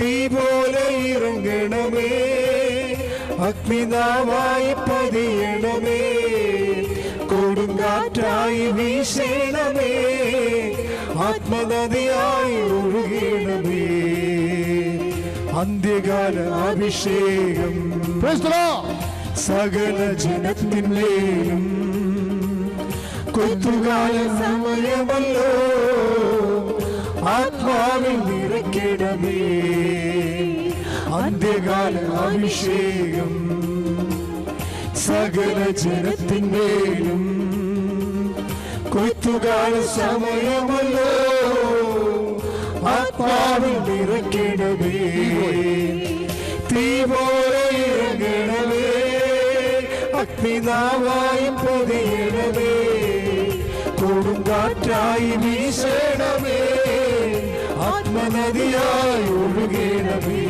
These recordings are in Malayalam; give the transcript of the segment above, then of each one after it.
തീ പോലെ ഇറങ്ങണമേ. അഗ്നിതാവായി പതിയണമേ. കൊടുങ്കാറ്റായി വീശണമേ. ആത്മനദിയായി ഒഴുകണമേ. അന്ത്യകാല അഭിഷേകം. സകല ജനത്തിന്മേലും. കൊത്തുകാല സമയമല്ലോ. ആത്മാവിൽ നിറക്കിടമേ അന്ത്യകാല അഭിഷേകം സകല ജനത്തിന്മേലും. കൊയ്ത്തുകാല സമയമല്ലോ. ആത്മാവിൽ നിറക്കിടമേ തീ പോലെ പൊതിയണമേ. കൊടുങ്കാറ്റായി വീശണമേ. ആത്മനദിയായി ഒഴുകണമേ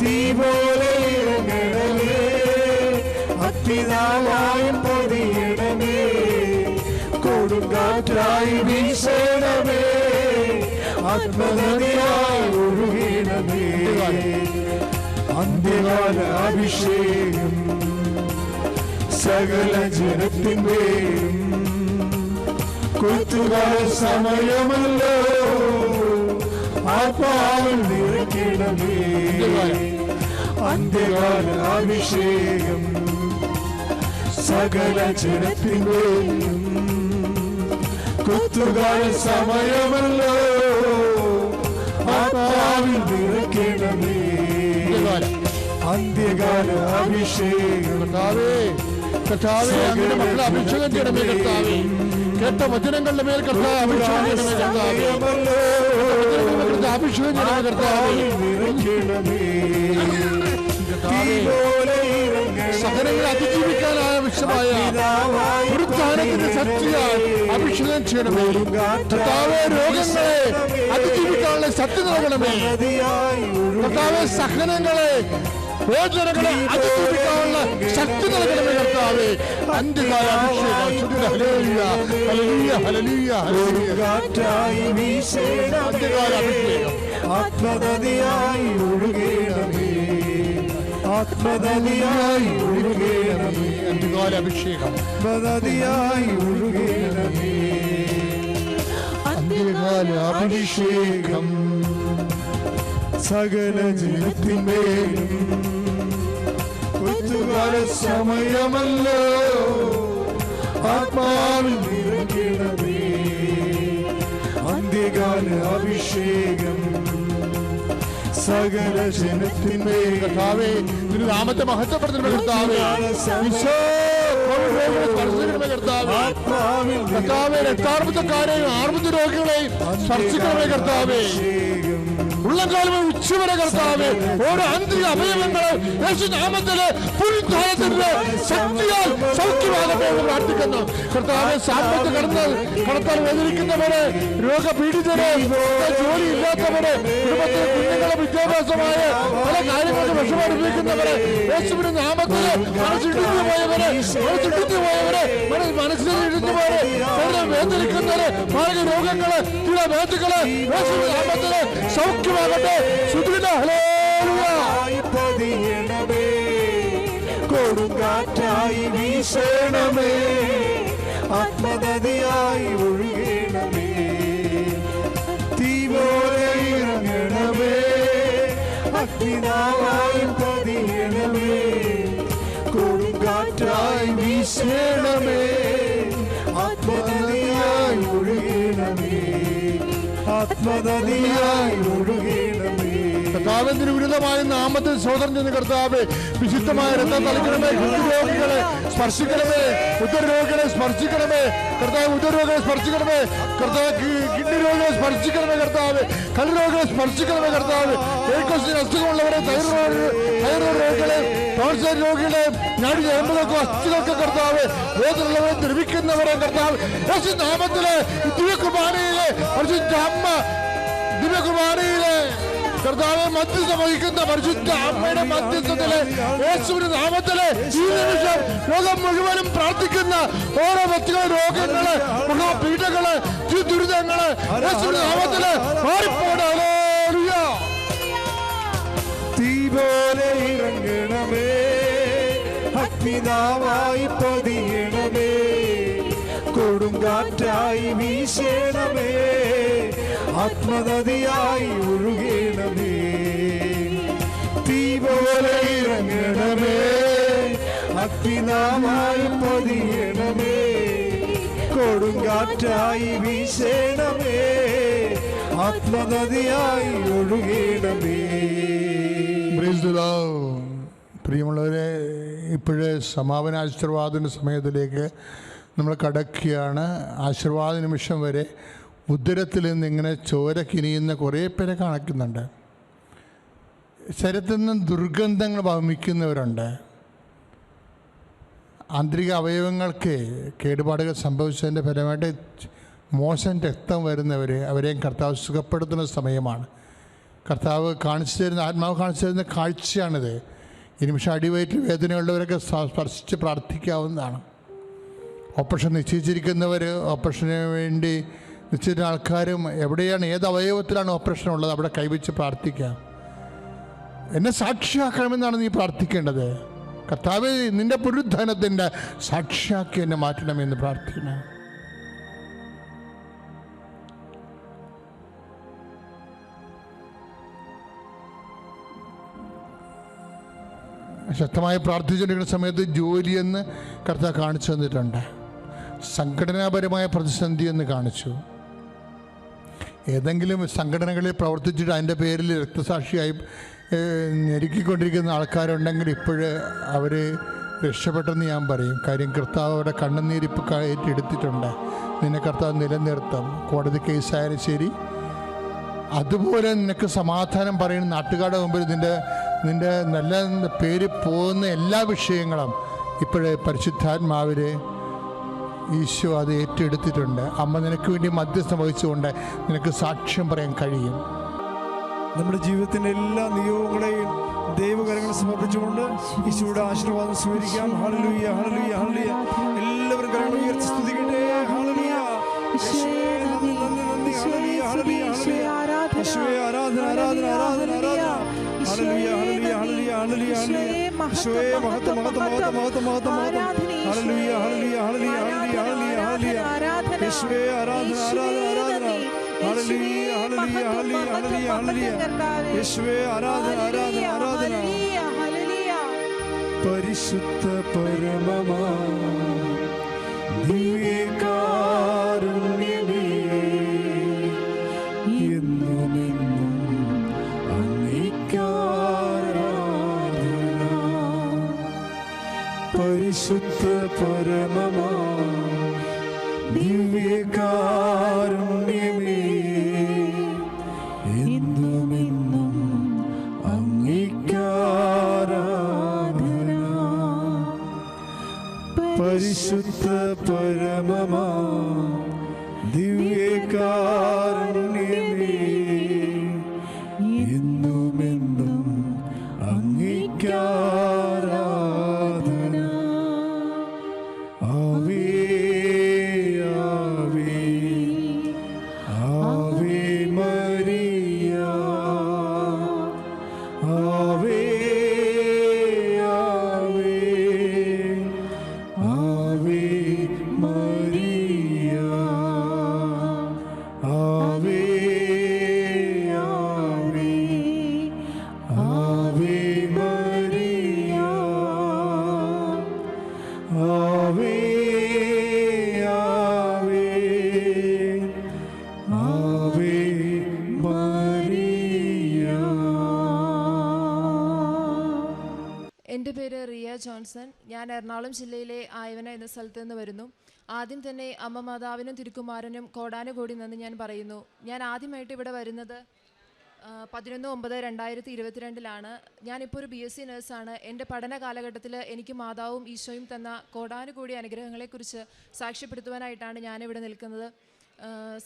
തീ പോലെ ഇറങ്ങണമേ അഗ്നിനാവായി പൊതിയണമേ. കൊടുങ്കാറ്റായി വീശണമേ ആത്മനദിയായി ഒഴുകണമേ അന്ത്യകാല അഭിഷേകം സകല ജനത്തിന്റെയും. കൊത്തുകാല സമയമല്ലോ. ആത്മാവിൽ നിറയ്ക്കണമേ അന്ത്യകാല അഭിഷേകം സകല ജനത്തിന്റെയും. കൊത്തുകാല സമയമല്ലോ. ആത്മാവിൽ നിറയ്ക്കണമേ അന്ത്യകാല അഭിഷേകം കർത്താവേ കർത്താവേ അങ്ങനെ മക്കളെ അഭിഷേകം ചെയ്യണമേ കർത്താവേ. കേട്ട വചനങ്ങളുടെ മേൽ കർത്താവ് അഭിഷേകം ചെയ്യണമേ കർത്താവേ. കർത്താവേ സഹനങ്ങളെ അതിജീവിക്കാൻ ആവശ്യമായ പുരുത്താനത്തിന്റെ ശക്തിയാൽ അഭിഷേകം ചെയ്യണമേ. കർത്താവെ രോഗങ്ങളെ അതിജീവിക്കാനുള്ള ശക്തി നൽകണമേ. കർത്താവെ സഹനങ്ങളെ വേദനകളെ അതിജീവിക്കാനുള്ള ശക്തി നൽകണമേ കർത്താവേ. അന്ത്യകാല അഭിഷേകം. ഒഴുകേണമേ. ആത്മനദിയായി ഒഴുകേണമേ. അന്ത്യകാല അഭിഷേകം. ആത്മനദിയായി ഒഴുകേണമേ. അന്ത്യകാല അഭിഷേകം. സകല ജനത്തിന്മേലും കൊത്തുകാല സമയമല്ലോ. ആത്മാവിൽ നിറയ്ക്കണമേ അന്ത്യകാല അഭിഷേകം. സകല ജനത്തിന്റെ കർത്താവേ നിന്റെ നാമത്തെ മഹത്വപ്പെടുത്തണമേ കർത്താവേ. കർത്താവെ രക്താർബുദ്ധക്കാരെയും ആർബുദ്ധ രോഗികളെയും സ്പർശിക്കണമേ കർത്താവേ. ഉള്ളംകാലമേ ഉച്ചവരെ കർത്താവേ ഓരോ ആന്തരിക അവയവങ്ങളെ യേശു നാമത്തിലെ പുൽത്താനത്തിന്റെ ശക്തിയാൽ സൗഖ്യമാകട്ടെ എന്ന് പ്രാർത്ഥിക്കുന്നു. കർത്താവ് സാമ്പത്ത് കടന്ന് കടത്താൻ വേദനിക്കുന്നവരെ രോഗപീഡിതരെ ജോലി ഇല്ലാത്തവരെ കുടുംബത്തിലെ കുഞ്ഞുങ്ങളെ വിദ്യാഭ്യാസമായ പല കാര്യങ്ങൾക്ക് വിഷമനുഭവിക്കുന്നവരെ യേശുവിന്റെ നാമത്തിൽ മനസ്സിടിഞ്ഞു പോയവരെ മനസ്സിടിഞ്ഞു പോയവരെ മനസ്സ് മനസ്സിൽ ഇടിഞ്ഞു പോയവരെ വേദനിക്കുന്നവരെ മാർഗ രോഗങ്ങൾ ചില വേദകൾ യേശുവിന്റെ നാമത്തിൽ സൗഖ്യമാകട്ടെ. പതിയണമേ കൊടുങ്കാറ്റായി വീശണമേ. ആത്മനദിയായി ഒഴുകണമേ. തീ പോലെ ഇറങ്ങണമേ. അഗ്നിനാവായി ആത്മനദിയായി ഒഴുകണമേ കർത്താവിന് വിരുദ്ധമായ നാമത്തിൽ സ്വതന്ത്രം ചെന്ന് കർത്താവ് വിശുദ്ധമായ രക്തം തളിക്കണമേ രോഗികളെ സ്പർശിക്കണമേ ഉദരരോഗികളെ സ്പർശിക്കണമേ കർത്താവ് ഉദരരോഗികളെ സ്പർശിക്കണമേ കർത്താവ് കിഡ്നി രോഗികളെ സ്പർശിക്കണമേ കർത്താവ് കല്ല് രോഗികളെ സ്പർശിക്കണമേ കർത്താവ് അസുഖമുള്ളവരെ രോഗികളെ രോഗികളെ നാടി എൺപതൊക്കെ അസ്ഥികൾക്ക് കർത്താവ് വേദനുള്ളവരെ ദ്രവിക്കുന്നവരെ കർത്താവ് നാമത്തിലെ ദിവ്യകുമാരിയിലെ ദിവ്യകുമാരിയിലെ കർത്താവ് മധ്യസ്ഥ വഹിക്കുന്ന പരിശുദ്ധ അമ്മയുടെ മധ്യസ്ഥത്തിലെ യേശുവിന്റെ നാമത്തിലെ ഈ നിമിഷം ലോകം മുഴുവനും പ്രാർത്ഥിക്കുന്ന ഓരോ വ്യക്തികളെ രോഗങ്ങൾ മഹാപീഠങ്ങൾ ദുരിതങ്ങൾ യേശുവിന്റെ നാമത്തിൽ മാറിപ്പോടാലോ തീ അഗ്നിതാവായി പതിയണമേ. കൊടുങ്കാറ്റായി വീശണമേ. ആത്മനദിയായി ഒഴുകണമേ. തീ പോലെ ഇറങ്ങണമേ. അഗ്നിനാമായി പതിയണമേ. കൊടുങ്കാറ്റായി വീശേണമേ. ആത്മനദിയായി ഒഴുകണമേ. പ്രിയമുള്ളവരെ ഇപ്പോഴേ സമാപന ആശീർവാദന സമയത്തിലേക്ക് നമ്മൾ കടക്കുകയാണ്. ആശീർവാദ നിമിഷം വരെ ഉദരത്തിൽ നിന്ന് ഇങ്ങനെ ചോര കിനിയുന്ന കുറേ പേരെ കാണിക്കുന്നുണ്ട്. ശരീരത്തിൽ നിന്ന് ദുർഗന്ധങ്ങൾ വമിക്കുന്നവരുണ്ട്. ആന്തരിക അവയവങ്ങൾക്ക് കേടുപാടുകൾ സംഭവിച്ചതിന്റെ ഫലമായിട്ട് മോശം രക്തം വരുന്നവർ അവരെയും കർത്താവ് സുഖപ്പെടുത്തുന്ന സമയമാണ്. കർത്താവ് കാണിച്ചു തരുന്ന ആത്മാവ് കാണിച്ചു തരുന്ന കാഴ്ചയാണിത്. ഈ അടിവയറ്റിൽ വേദനയുള്ളവരൊക്കെ സ്പർശിച്ച് പ്രാർത്ഥിക്കാവുന്നതാണ്. ഓപ്പറേഷൻ നിശ്ചയിച്ചിരിക്കുന്നവർ ഓപ്പറേഷന് വേണ്ടി നിശ്ചയിച്ച ആൾക്കാരും എവിടെയാണ് ഏത് അവയവത്തിലാണ് ഓപ്പറേഷൻ ഉള്ളത് അവിടെ കൈവച്ച് പ്രാർത്ഥിക്കാം എന്നെ സാക്ഷിയാക്കണമെന്നാണ് നീ പ്രാർത്ഥിക്കേണ്ടത്. കർത്താവ് നിന്റെ പുരുദ്ധനത്തിന്റെ സാക്ഷിയാക്കി എന്നെ മാറ്റണമെന്ന് പ്രാർത്ഥിക്കണം ശക്തമായി പ്രാർത്ഥിച്ചുകൊണ്ടിരിക്കുന്ന സമയത്ത് ജോലിയെന്ന് കർത്താവ് കാണിച്ചു തന്നിട്ടുണ്ട്. സംഘടനാപരമായ പ്രതിസന്ധി എന്ന് കാണിച്ചു. ഏതെങ്കിലും സംഘടനകളിൽ പ്രവർത്തിച്ചിട്ട് അതിന്റെ പേരിൽ രക്തസാക്ഷിയായി ഞെരുക്കിക്കൊണ്ടിരിക്കുന്ന ആൾക്കാരുണ്ടെങ്കിൽ ഇപ്പോഴ് അവർ രക്ഷപ്പെട്ടെന്ന് ഞാൻ പറയും. കാര്യം കർത്താവ് അവരുടെ കണ്ണുനീരിപ്പ് കയറ്റെടുത്തിട്ടുണ്ട് നിന്നെ കർത്താവ് നിലനിർത്തും. കോടതി കേസായാലും ശരി. അതുപോലെ നിനക്ക് സമാധാനം പറയുന്ന നാട്ടുകാരുടെ മുമ്പിൽ നിന്റെ നിന്റെ നല്ല പേര് പോകുന്ന എല്ലാ വിഷയങ്ങളും ഇപ്പോഴേ പരിശുദ്ധാത്മാവിൽ ഈശോ അത് ഏറ്റെടുത്തിട്ടുണ്ട്. അമ്മ നിനക്ക് വേണ്ടി മധ്യസ്ഥം വഹിച്ചുകൊണ്ട് നിനക്ക് സാക്ഷ്യം പറയാൻ കഴിയും. നമ്മുടെ ജീവിതത്തിന്റെ എല്ലാ നിയോഗങ്ങളെയും ദൈവകരങ്ങൾ സമർപ്പിച്ചുകൊണ്ട് ഈശോയുടെ ആശീർവാദം സ്വീകരിക്കാം. Hallelujah hallelujah hallelujah. എല്ലാവരും കരങ്ങൾ ഉയർത്തി സ്തുതിക്കട്ടെ. യേശുവേ നന്ദി നന്ദി ഹല്ലേലൂയ ഹല്ലേലൂയ യേശുവേ ആരാധന ആരാധന ആരാധന ആരാധന ഹല്ലേലൂയ ഹല്ലേലൂയ ഹല്ലേലൂയ ഹല്ലേലൂയ. യേശുവേ ആരാധന ആരാധന ആരാധന. Hallelujah hallelujah hallelujah hallelujah. യേശുവേ ആരാധന ആരാധന ആരാധന. പരിശുദ്ധ പരമമാ ദിവ്യകാരുണ്യമേ എന്നുമെന്നും അങ്ങേക്കാരാധന പരിശുദ്ധ പരമമാ അങ്ങേക്കാരാധന എന്ന സ്ഥലത്ത് നിന്ന് വരുന്നു. ആദ്യം തന്നെ അമ്മ മാതാവിനും തിരുക്കുമാരനും കോടാനുകോടി നന്ദി ഞാൻ പറയുന്നു. ഞാൻ ആദ്യമായിട്ട് ഇവിടെ വരുന്നത് പതിനൊന്ന് ഒമ്പത് രണ്ടായിരത്തി ഇരുപത്തിരണ്ടിലാണ്. ഞാനിപ്പോൾ ഒരു ബി എസ് സി നേഴ്സാണ് എന്റെ പഠന കാലഘട്ടത്തിൽ എനിക്ക് മാതാവും ഈശോയും തന്ന കോടാനുകൂടി അനുഗ്രഹങ്ങളെക്കുറിച്ച് സാക്ഷ്യപ്പെടുത്തുവാനായിട്ടാണ് ഞാനിവിടെ നിൽക്കുന്നത്.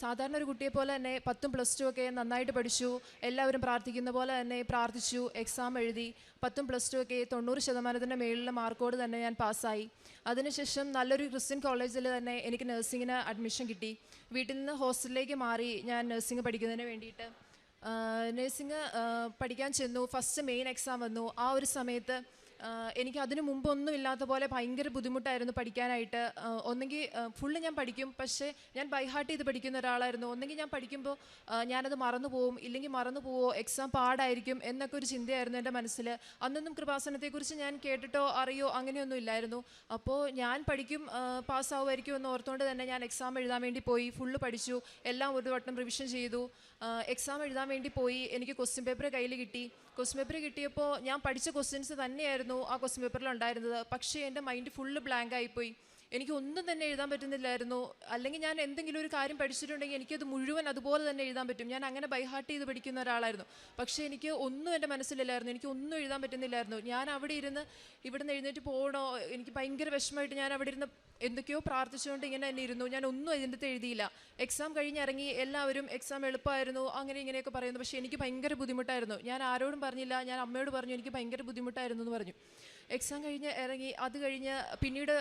സാധാരണ ഒരു കുട്ടിയെ പോലെ തന്നെ പത്തും പ്ലസ് ടു ഒക്കെ നന്നായിട്ട് പഠിച്ചു എല്ലാവരും പ്രാർത്ഥിക്കുന്ന പോലെ തന്നെ പ്രാർത്ഥിച്ചു എക്സാം എഴുതി. പത്തും പ്ലസ് ടു ഒക്കെ തൊണ്ണൂറ് ശതമാനത്തിന്റെ മേളിലെ മാർക്കോട് തന്നെ ഞാൻ പാസ്സായി അതിനുശേഷം നല്ലൊരു ക്രിസ്ത്യൻ കോളേജിൽ തന്നെ എനിക്ക് നഴ്സിങ്ങിന് അഡ്മിഷൻ കിട്ടി. വീട്ടിൽ നിന്ന് ഹോസ്റ്റലിലേക്ക് മാറി ഞാൻ നഴ്സിംഗ് പഠിക്കുന്നതിന് വേണ്ടിയിട്ട്. നഴ്സിംഗ് പഠിക്കാൻ ചെന്നു. ഫസ്റ്റ് മെയിൻ എക്സാം വന്നു. ആ ഒരു സമയത്ത് എനിക്ക് അതിനു മുമ്പൊന്നും ഇല്ലാത്ത പോലെ ഭയങ്കര ബുദ്ധിമുട്ടായിരുന്നു പഠിക്കാനായിട്ട്. ഒന്നെങ്കിൽ ഫുള്ള് ഞാൻ പഠിക്കും. പക്ഷേ ഞാൻ ബൈഹാർട്ട് ചെയ്ത് പഠിക്കുന്ന ഒരാളായിരുന്നു. ഒന്നെങ്കിൽ ഞാൻ പഠിക്കുമ്പോൾ ഞാനത് മറന്നു പോവും. ഇല്ലെങ്കിൽ മറന്നു പോവോ എക്സാം പാടായിരിക്കും എന്നൊക്കെ ഒരു ചിന്തയായിരുന്നു എന്റെ മനസ്സിൽ അന്നൊന്നും കൃപാസനത്തെക്കുറിച്ച് ഞാൻ കേട്ടിട്ടോ അറിയോ അങ്ങനെയൊന്നും ഇല്ലായിരുന്നു. അപ്പോൾ ഞാൻ പഠിക്കും പാസ്സാവുമായിരിക്കും എന്ന് ഓർത്തുകൊണ്ട് തന്നെ ഞാൻ എക്സാം എഴുതാൻ വേണ്ടി പോയി. ഫുള്ള് പഠിച്ചു. എല്ലാം ഒരു വട്ടം റിവിഷൻ ചെയ്തു. എക്സാം എഴുതാൻ വേണ്ടി പോയി. എനിക്ക് ക്വസ്റ്റ്യൻ പേപ്പർ കയ്യിൽ കിട്ടി. ക്വസ്റ്റ്യൻ പേപ്പർ കിട്ടിയപ്പോൾ ഞാൻ പഠിച്ച ക്വസ്റ്റ്യൻസ് തന്നെയായിരുന്നു ആ ക്വസ്റ്റ്യൻ പേപ്പറിൽ ഉണ്ടായിരുന്നത്. പക്ഷേ എന്റെ മൈൻഡ് ഫുള്ള് ബ്ലാങ്ക് ആയിപ്പോയി. എനിക്ക് ഒന്നും തന്നെ എഴുതാൻ പറ്റുന്നില്ലായിരുന്നു. അല്ലെങ്കിൽ ഞാൻ എന്തെങ്കിലും ഒരു കാര്യം പഠിച്ചിട്ടുണ്ടെങ്കിൽ എനിക്കത് മുഴുവൻ അതുപോലെ തന്നെ എഴുതാൻ പറ്റും. ഞാൻ അങ്ങനെ ബൈഹാർട്ട് ചെയ്ത് പഠിക്കുന്ന ഒരാളായിരുന്നു. പക്ഷേ എനിക്ക് ഒന്നും എന്റെ മനസ്സിലില്ലായിരുന്നു. എനിക്ക് ഒന്നും എഴുതാൻ പറ്റുന്നില്ലായിരുന്നു. ഞാൻ അവിടെ ഇരുന്ന് ഇവിടുന്ന് എഴുന്നേറ്റ് പോകണോ എനിക്ക് ഭയങ്കര വിഷമമായിട്ട് ഞാൻ അവിടെ ഇരുന്ന് എന്തൊക്കെയോ പ്രാർത്ഥിച്ചുകൊണ്ട് ഇങ്ങനെ തന്നെ ഇരുന്നു. ഞാൻ ഒന്നും അടുത്ത് എഴുതിയില്ല. എക്സാം കഴിഞ്ഞിറങ്ങി എല്ലാവരും എക്സാം എളുപ്പമായിരുന്നു. അങ്ങനെ ഇങ്ങനെയൊക്കെ പറയുന്നു. പക്ഷേ എനിക്ക് ഭയങ്കര ബുദ്ധിമുട്ടായിരുന്നു. ഞാൻ ആരോടും പറഞ്ഞില്ല. ഞാൻ അമ്മയോട് പറഞ്ഞു എനിക്ക് ഭയങ്കര ബുദ്ധിമുട്ടായിരുന്നു എന്ന് പറഞ്ഞു. എക്സാം കഴിഞ്ഞ് ഇറങ്ങി അത് കഴിഞ്ഞ് പിന്നീട്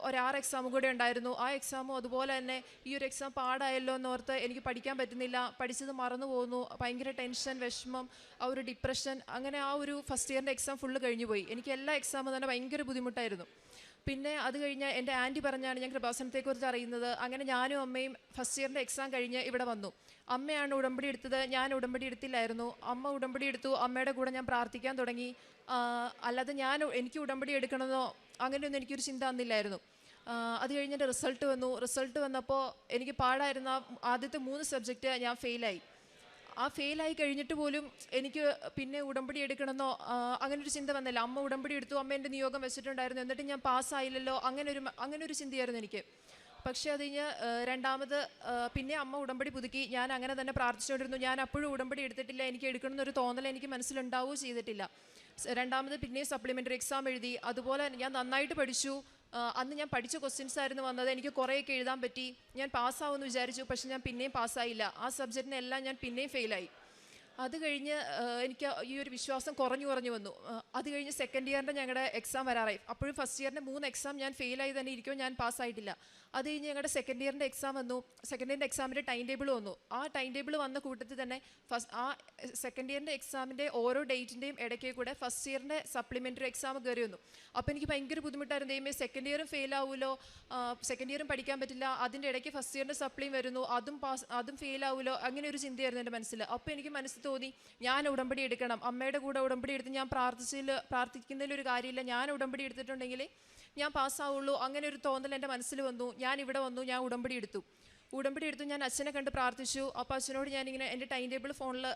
ഒരാറ് എക്സാമും കൂടെ ഉണ്ടായിരുന്നു. ആ എക്സാമും അതുപോലെ തന്നെ ഈ ഒരു എക്സാം പാടായല്ലോ എന്നോർത്ത് എനിക്ക് പഠിക്കാൻ പറ്റുന്നില്ല. പഠിച്ചത് മറന്നു പോകുന്നു. ഭയങ്കര ടെൻഷൻ വിഷമം ആ ഒരു ഡിപ്രഷൻ അങ്ങനെ ആ ഒരു ഫസ്റ്റ് ഇയറിന്റെ എക്സാം ഫുള്ള് കഴിഞ്ഞു പോയി. എനിക്ക് എല്ലാ എക്സാമും തന്നെ ഭയങ്കര ബുദ്ധിമുട്ടായിരുന്നു. പിന്നെ അത് കഴിഞ്ഞ് എന്റെ ആന്റി പറഞ്ഞാണ് ഞാൻ കൃപാസനത്തെക്കുറിച്ച് അറിയുന്നത്. അങ്ങനെ ഞാനും അമ്മയും ഫസ്റ്റ് ഇയറിന്റെ എക്സാം കഴിഞ്ഞ് ഇവിടെ വന്നു. അമ്മയാണ് ഉടമ്പടി എടുത്തത്. ഞാൻ ഉടമ്പടി എടുത്തില്ലായിരുന്നു. അമ്മ ഉടമ്പടി എടുത്തു. അമ്മയുടെ കൂടെ ഞാൻ പ്രാർത്ഥിക്കാൻ തുടങ്ങി. അല്ലാതെ ഞാൻ എനിക്ക് ഉടമ്പടി എടുക്കണമെന്നോ അങ്ങനെയൊന്നും എനിക്കൊരു ചിന്ത അന്നില്ലായിരുന്നു അത് കഴിഞ്ഞിട്ട് റിസൾട്ട് വന്നു. റിസൾട്ട് വന്നപ്പോൾ എനിക്ക് പാടായിരുന്ന ആദ്യത്തെ മൂന്ന് സബ്ജക്റ്റ് ഞാൻ ഫെയിലായി. ആ ഫെയിലായി കഴിഞ്ഞിട്ട് പോലും എനിക്ക് പിന്നെ ഉടമ്പടി എടുക്കണമെന്നോ അങ്ങനെ ഒരു ചിന്ത വന്നില്ല. അമ്മ ഉടമ്പടി എടുത്തു അമ്മ എന്റെ നിയോഗം വെച്ചിട്ടുണ്ടായിരുന്നു. എന്നിട്ട് ഞാൻ പാസ്സായില്ലല്ലോ അങ്ങനെ ഒരു അങ്ങനെ ഒരു ചിന്തയായിരുന്നു എനിക്ക്. പക്ഷേ അത് കഴിഞ്ഞ് രണ്ടാമത് പിന്നെ അമ്മ ഉടമ്പടി പുതുക്കി. ഞാൻ അങ്ങനെ തന്നെ പ്രാർത്ഥിച്ചുകൊണ്ടിരുന്നു. ഞാൻ അപ്പോഴും ഉടമ്പടി എടുത്തിട്ടില്ല. എനിക്ക് എടുക്കണമെന്നൊരു തോന്നൽ എനിക്ക് മനസ്സിലുണ്ടാവുകയോ ചെയ്തിട്ടില്ല. രണ്ടാമത് പിന്നെയും സപ്ലിമെന്ററി എക്സാം എഴുതി. അതുപോലെ ഞാൻ നന്നായിട്ട് പഠിച്ചു. അന്ന് ഞാൻ പഠിച്ച ക്വസ്റ്റ്യൻസ് ആയിരുന്നു വന്നത്. എനിക്ക് കുറേയൊക്കെ എഴുതാൻ പറ്റി. ഞാൻ പാസ്സാവുമെന്ന് വിചാരിച്ചു. പക്ഷെ ഞാൻ പിന്നെയും പാസ്സായില്ല ആ സബ്ജക്റ്റിനെല്ലാം ഞാൻ പിന്നെയും ഫെയിലായി അത് കഴിഞ്ഞ് എനിക്ക് ഈ ഒരു വിശ്വാസം കുറഞ്ഞു കുറഞ്ഞു വന്നു. അത് കഴിഞ്ഞ് സെക്കൻഡ് ഇയറിന്റെ ഞങ്ങളുടെ എക്സാം വരാറായി. അപ്പോഴും ഫസ്റ്റ് ഇയറിന്റെ മൂന്ന് എക്സാം ഞാൻ ഫെയിലായി തന്നെ ഇരിക്കുമോ ഞാൻ പാസ്സായിട്ടില്ല അത് കഴിഞ്ഞ് ഞങ്ങളുടെ സെക്കൻഡ് ഇയറിന്റെ എക്സാം വന്നു. സെക്കൻഡ് ഇയറിന്റെ എക്സാമിന്റെ ടൈം ടേബിൾ വന്നു. ആ ടൈം ടേബിൾ വന്ന കൂട്ടത്തിൽ തന്നെ ഫസ്റ്റ് ആ സെക്കൻഡ് ഇയറിന്റെ എക്സാമിന്റെ ഓരോ ഡേറ്റിന്റെയും ഇടയ്ക്ക് കൂടെ ഫസ്റ്റ് ഇയറിന്റെ സപ്ലിമെന്ററി എക്സാം കയറി വന്നു. അപ്പോൾ എനിക്ക് ഭയങ്കര ബുദ്ധിമുട്ടായിരുന്നു. ദൈവമേ സെക്കൻഡ് ഇയറും ഫെയിൽ ആവുമല്ലോ സെക്കൻഡ് ഇയറും പഠിക്കാൻ പറ്റില്ല. അതിന്റെ ഇടയ്ക്ക് ഫസ്റ്റ് ഇയറിന്റെ സപ്ലിയും വരുന്നു. അതും പാസ് അതും ഫെയിൽ ആവുമല്ലോ അങ്ങനെ ഒരു ചിന്തയായിരുന്നു എന്റെ മനസ്സിൽ അപ്പോൾ എനിക്ക് മനസ്സിൽ തോന്നി ഞാൻ ഉടമ്പടി എടുക്കണം. അമ്മയുടെ കൂടെ ഉടമ്പടി എടുത്ത് ഞാൻ പ്രാർത്ഥിച്ചതിൽ പ്രാർത്ഥിക്കുന്നതിലൊരു കാര്യമില്ല. ഞാൻ ഉടമ്പടി എടുത്തിട്ടുണ്ടെങ്കിൽ ഞാൻ പാസ്സാവുള്ളൂ അങ്ങനെ ഒരു തോന്നൽ എന്റെ മനസ്സിൽ വന്നു. ഞാൻ ഇവിടെ വന്നു ഞാൻ ഉടമ്പടി എടുത്തു. ഉടമ്പടി എടുത്തു ഞാൻ അച്ഛനെ കണ്ട് പ്രാർത്ഥിച്ചു. അപ്പോൾ അച്ഛനോട് ഞാനിങ്ങനെ എന്റെ ടൈം ടേബിൾ ഫോണിൽ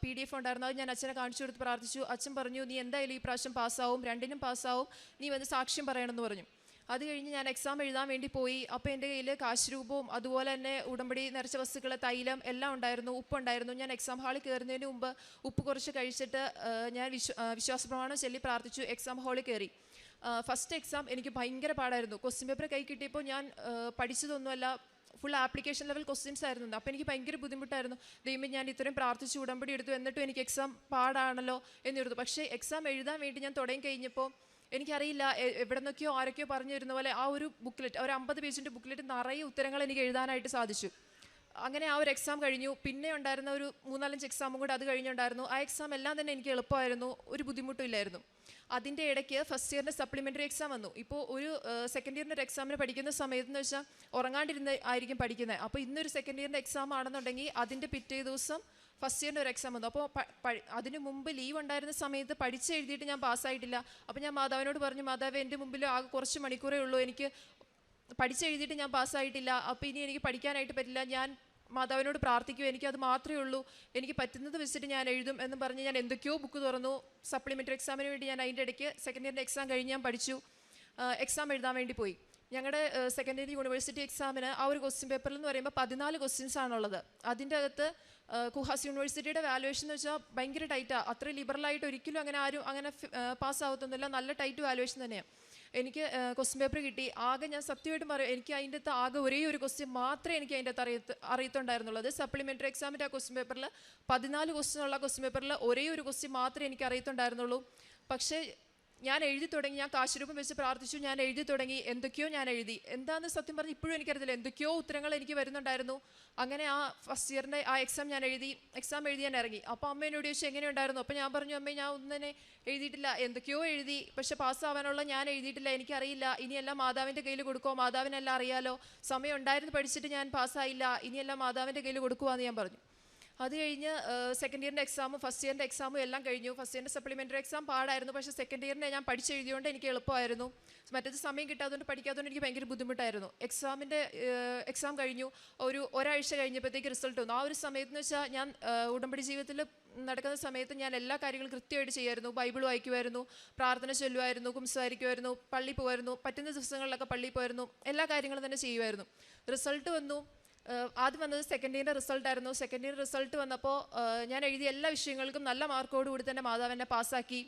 പി ഡി എഫ് ഉണ്ടായിരുന്നു. അത് ഞാൻ അച്ഛനെ കാണിച്ചു കൊടുത്ത് പ്രാർത്ഥിച്ചു. അച്ഛൻ പറഞ്ഞു നീ എന്തായാലും ഈ പ്രാവശ്യം പാസ്സാവും രണ്ടിനും പാസ്സാവും. നീ വന്ന് സാക്ഷ്യം പറയണമെന്ന് പറഞ്ഞു. അത് കഴിഞ്ഞ് ഞാൻ എക്സാം എഴുതാൻ വേണ്ടി പോയി. അപ്പോൾ എന്റെ കയ്യിൽ കാശ് രൂപവും അതുപോലെ തന്നെ ഉടമ്പടി നിറച്ച വസ്തുക്കൾ തൈലം എല്ലാം ഉണ്ടായിരുന്നു ഉപ്പുണ്ടായിരുന്നു ഞാൻ എക്സാം ഹാളിൽ കയറുന്നതിന് മുമ്പ് ഉപ്പ് കുറച്ച് കഴിച്ചിട്ട് ഞാൻ വിശ്വാസപ്രമാണം വിശ്വാസ പ്രമാണം ചൊല്ലി പ്രാർത്ഥിച്ചു എക്സാം ഹാളിൽ കയറി. ഫസ്റ്റ് എക്സാം എനിക്ക് ഭയങ്കര പാടായിരുന്നു. ക്വസ്റ്റ്യൻ പേപ്പർ കൈ കിട്ടിയപ്പോൾ ഞാൻ പഠിച്ചതൊന്നുമല്ല ഫുൾ ആപ്ലിക്കേഷൻ ലെവൽ ക്വസ്റ്റ്യൻസ് ആയിരുന്നു. അപ്പോൾ എനിക്ക് ഭയങ്കര ബുദ്ധിമുട്ടായിരുന്നു. ദൈവം ഞാൻ ഇത്രയും പ്രാർത്ഥിച്ച് ഉടമ്പടി എടുത്തു എന്നിട്ടും എനിക്ക് എക്സാം പാടാണല്ലോ എന്നിരുന്നു. പക്ഷേ എക്സാം എഴുതാൻ വേണ്ടി ഞാൻ തുടങ്ങി കഴിഞ്ഞപ്പോൾ എനിക്കറിയില്ല എവിടെ നിന്നൊക്കെയോ ആരൊക്കെയോ പറഞ്ഞു തരുന്ന പോലെ ആ ഒരു ബുക്ക്ലെറ്റ് ഒരു അമ്പത് പേജിന്റെ ബുക്ക്ലെറ്റ് നിറയെ ഉത്തരങ്ങൾ എനിക്ക് എഴുതാനായിട്ട് സാധിച്ചു. അങ്ങനെ ആ ഒരു എക്സാം കഴിഞ്ഞു. പിന്നെ ഉണ്ടായിരുന്ന ഒരു മൂന്നാലഞ്ച് എക്സാമും കൂടെ അത് കഴിഞ്ഞുണ്ടായിരുന്നു. ആ എക്സാം എല്ലാം തന്നെ എനിക്ക് എളുപ്പമായിരുന്നു. ഒരു ബുദ്ധിമുട്ടും ഇല്ലായിരുന്നു. അതിന്റെ ഇടയ്ക്ക് ഫസ്റ്റ് ഇയറിന്റെ സപ്ലിമെന്ററി എക്സാം വന്നു. ഇപ്പോൾ ഒരു സെക്കൻഡ് ഇയറിന്റെ ഒരു എക്സാമിന് പഠിക്കുന്ന സമയത്ത് എന്ന് വെച്ചാൽ ഉറങ്ങാണ്ടിരുന്ന് ആയിരിക്കും പഠിക്കുന്നത്. അപ്പോൾ ഇന്നൊരു സെക്കൻഡ് ഇയറിന്റെ എക്സാം ആണെന്നുണ്ടെങ്കിൽ അതിന്റെ പിറ്റേ ദിവസം ഫസ്റ്റ് ഇയറിന്റെ ഒരു എക്സാം വന്നു. അപ്പോൾ അതിന് മുമ്പ് ലീവ് ഉണ്ടായിരുന്ന സമയത്ത് പഠിച്ച് എഴുതിയിട്ട് ഞാൻ പാസ്സായിട്ടില്ല അപ്പോൾ ഞാൻ മാതാവിനോട് പറഞ്ഞു മാതാവ് എന്റെ മുമ്പിൽ ആകെ കുറച്ച് മണിക്കൂറേ ഉള്ളൂ. എനിക്ക് പഠിച്ചെഴുതിയിട്ട് ഞാൻ പാസ്സായിട്ടില്ല. അപ്പോൾ ഇനി എനിക്ക് പഠിക്കാനായിട്ട് പറ്റില്ല. ഞാൻ മാതാവിനോട് പ്രാർത്ഥിക്കും എനിക്കത് മാത്രമേ ഉള്ളൂ. എനിക്ക് പറ്റുന്നത് വെച്ചിട്ട് ഞാൻ എഴുതും എന്ന് പറഞ്ഞ് ഞാൻ എന്തൊക്കെയോ ബുക്ക് തുറന്നു. സപ്ലിമെന്ററി എക്സാമിന് വേണ്ടി ഞാൻ അതിന്റെ ഇടയ്ക്ക് സെക്കൻഡ് ഇയറിന്റെ എക്സാം കഴിഞ്ഞ് ഞാൻ പഠിച്ചു. എക്സാം എഴുതാൻ വേണ്ടി പോയി. ഞങ്ങളുടെ സെക്കൻഡ് ഇയർ യൂണിവേഴ്സിറ്റി എക്സാമിന് ആ ഒരു ക്വസ്റ്റ്യൻ പേപ്പറിൽ എന്ന് പറയുമ്പോൾ പതിനാല് ക്വസ്റ്റ്യൻസ് ആണുള്ളത്. അതിന്റെ അകത്ത് കുഹാസ് യൂണിവേഴ്സിറ്റിയുടെ വാലുവേഷൻ എന്ന് വെച്ചാൽ ഭയങ്കര ടൈറ്റാണ് അത്ര ലിബറലായിട്ട് ഒരിക്കലും അങ്ങനെ ആരും അങ്ങനെ പാസ്സാവത്തൊന്നുമില്ല നല്ല ടൈറ്റ് വാലുവേഷൻ തന്നെയാണ് എനിക്ക് ക്വസ്റ്റ്യൻ പേപ്പർ കിട്ടി. ആകെ ഞാൻ സത്യമായിട്ടും പറയും എനിക്ക് അതിന്റെ അകത്ത് ആകെ ഒരേ ഒരു ക്വസ്റ്റ്യൻ മാത്രമേ എനിക്ക് അതിന്റെ അകത്ത് അറിയത്ത് അറിയത്തുണ്ടായിരുന്നുള്ളത്. സപ്ലിമെന്ററി എക്സാമിന്റെ ആ ക്വസ്റ്റ്യൻ പേപ്പറിൽ പതിനാല് ക്വസ്റ്റ്യൻ ഉള്ള ക്വസ്റ്റ്യൻ പേപ്പറിൽ ഒരേ ഒരു ക്വസ്റ്റ്യൻ മാത്രമേ എനിക്ക് അറിയത്തുണ്ടായിരുന്നുള്ളൂ. പക്ഷേ ഞാൻ എഴുതി തുടങ്ങി ഞാൻ കാശുരൂപം വെച്ച് പ്രാർത്ഥിച്ചു ഞാൻ എഴുതി തുടങ്ങി എന്തൊക്കെയോ ഞാൻ എഴുതി. എന്താന്ന് സത്യം പറഞ്ഞ് ഇപ്പോഴും എനിക്കറിയത്തില്ല. എന്തൊക്കെയോ ഉത്തരങ്ങൾ എനിക്ക് വരുന്നുണ്ടായിരുന്നു. അങ്ങനെ ആ ഫസ്റ്റ് ഇയറിന്റെ ആ എക്സാം ഞാൻ എഴുതി എക്സാം എഴുതി ഞാൻ ഇറങ്ങി. അപ്പോൾ അമ്മ എന്നോട് ചോദിച്ചു എങ്ങനെയുണ്ടായിരുന്നു? അപ്പോൾ ഞാൻ പറഞ്ഞു അമ്മേ ഞാൻ ഒന്നും തന്നെ എഴുതിയിട്ടില്ല. എന്തൊക്കെയോ എഴുതി. പക്ഷെ പാസ്സാവാനുള്ള ഞാൻ എഴുതിയിട്ടില്ല. എനിക്കറിയില്ല. ഇനിയെല്ലാം മാതാവിന്റെ കയ്യിൽ കൊടുക്കുമോ മാതാവിനെല്ലാം അറിയാലോ? സമയം ഉണ്ടായിരുന്നു പഠിച്ചിട്ട് ഞാൻ പാസ്സായില്ല. ഇനിയെല്ലാം മാതാവിന്റെ കയ്യിൽ കൊടുക്കുവാന്ന് ഞാൻ പറഞ്ഞു. അത് കഴിഞ്ഞ് സെക്കൻഡ് ഇയറിന്റെ എക്സാമും ഫസ്റ്റ് ഇയറിന്റെ എക്സാമും എല്ലാം കഴിഞ്ഞു. ഫസ്റ്റ് ഇയറിന്റെ സപ്ലിമെന്ററി എക്സാം പാടായിരുന്നു. പക്ഷേ സെക്കൻഡ് ഇയറിനെ ഞാൻ പഠിച്ചെഴുതിയോണ്ട് എനിക്ക് എളുപ്പമായിരുന്നു. മറ്റേത് സമയം കിട്ടാത്തതുകൊണ്ട് പഠിക്കാത്തതുകൊണ്ട് എനിക്ക് ഭയങ്കര ബുദ്ധിമുട്ടായിരുന്നു. എക്സാമിന്റെ എക്സാം കഴിഞ്ഞു. ഒരു ഒരാഴ്ച കഴിഞ്ഞപ്പോഴത്തേക്ക് റിസൾട്ട് വന്നു. ആ ഒരു സമയത്ത് എന്ന് വെച്ചാൽ ഞാൻ ഉടമ്പടി ജീവിതത്തിൽ നടക്കുന്ന സമയത്ത് ഞാൻ എല്ലാ കാര്യങ്ങളും കൃത്യമായിട്ട് ചെയ്യായിരുന്നു. ബൈബിൾ വായിക്കുമായിരുന്നു പ്രാർത്ഥന ചൊല്ലുമായിരുന്നു കുംസാരിക്കുമായിരുന്നു പള്ളി പോകുമായിരുന്നു പറ്റുന്ന ദിവസങ്ങളിലൊക്കെ പള്ളി പോയിരുന്നു എല്ലാ കാര്യങ്ങളും തന്നെ ചെയ്യുമായിരുന്നു. റിസൾട്ട് വന്നു. ആദ്യം വന്നത് സെക്കൻഡ് ഇയറിന്റെ റിസൾട്ട് ആയിരുന്നു. സെക്കൻഡ് ഇയർ റിസൾട്ട് വന്നപ്പോൾ ഞാൻ എഴുതിയ എല്ലാ വിഷയങ്ങൾക്കും നല്ല മാർക്കോട് കൂടി തന്നെ മാതാവ് എന്നെ പാസ്സാക്കി.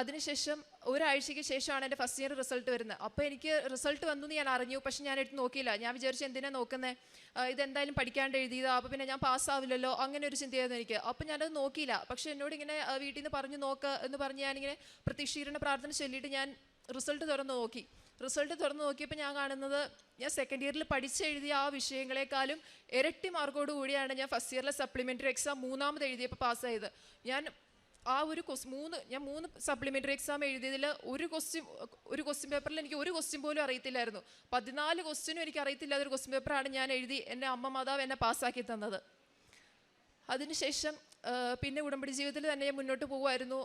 അതിനുശേഷം ഒരാഴ്ചയ്ക്ക് ശേഷമാണ് എന്റെ ഫസ്റ്റ് ഇയർ റിസൾട്ട് വരുന്നത്. അപ്പോൾ എനിക്ക് റിസൾട്ട് വന്നു എന്ന് ഞാൻ അറിഞ്ഞു. പക്ഷേ ഞാൻ എടുത്ത് നോക്കിയില്ല. ഞാൻ വിചാരിച്ചു എന്തിനാണ് നോക്കുന്നത് ഇതെന്തായാലും പഠിക്കാണ്ട് എഴുതിയതാ. അപ്പോൾ പിന്നെ ഞാൻ പാസ്സാവില്ലല്ലോ. അങ്ങനെ ഒരു ചിന്തയായിരുന്നു എനിക്ക്. അപ്പോൾ ഞാനത് നോക്കിയില്ല. പക്ഷേ എന്നോട് ഇങ്ങനെ വീട്ടിൽ നിന്ന് പറഞ്ഞു നോക്ക് എന്ന് പറഞ്ഞ് ഞാനിങ്ങനെ പ്രതീക്ഷീകരണ പ്രാർത്ഥന ചൊല്ലിയിട്ട് ഞാൻ റിസൾട്ട് തുറന്ന് നോക്കി. റിസൾട്ട് തുറന്ന് നോക്കിയപ്പോൾ ഞാൻ കാണുന്നത് ഞാൻ സെക്കൻഡ് ഇയറിൽ പഠിച്ചെഴുതിയ ആ വിഷയങ്ങളെക്കാളും ഇരട്ടി മാർക്കോട് കൂടിയാണ് ഞാൻ ഫസ്റ്റ് ഇയറിലെ സപ്ലിമെന്ററി എക്സാം മൂന്നാമത് എഴുതിയപ്പോൾ പാസ്സായത് ഞാൻ ആ ഒരു ക്വസ് മൂന്ന് ഞാൻ മൂന്ന് സപ്ലിമെന്ററി എക്സാം എഴുതിയതിൽ ഒരു ക്വസ്റ്റ്യൻ ഒരു ക്വസ്റ്റ്യൻ പേപ്പറിൽ എനിക്ക് ഒരു ക്വസ്റ്റ്യൻ പോലും അറിയത്തില്ലായിരുന്നു. പതിനാല് ക്വസ്റ്റ്യനും എനിക്ക് അറിയത്തില്ലാത്തൊരു ക്വസ്റ്റ്യൻ പേപ്പറാണ് ഞാൻ എഴുതി എന്റെ അമ്മ മാതാവ് എന്നെ പാസ്സാക്കി തന്നത്. അതിനുശേഷം പിന്നെ ഉടമ്പടി ജീവിതത്തിൽ തന്നെ ഞാൻ മുന്നോട്ട് പോകുമായിരുന്നു.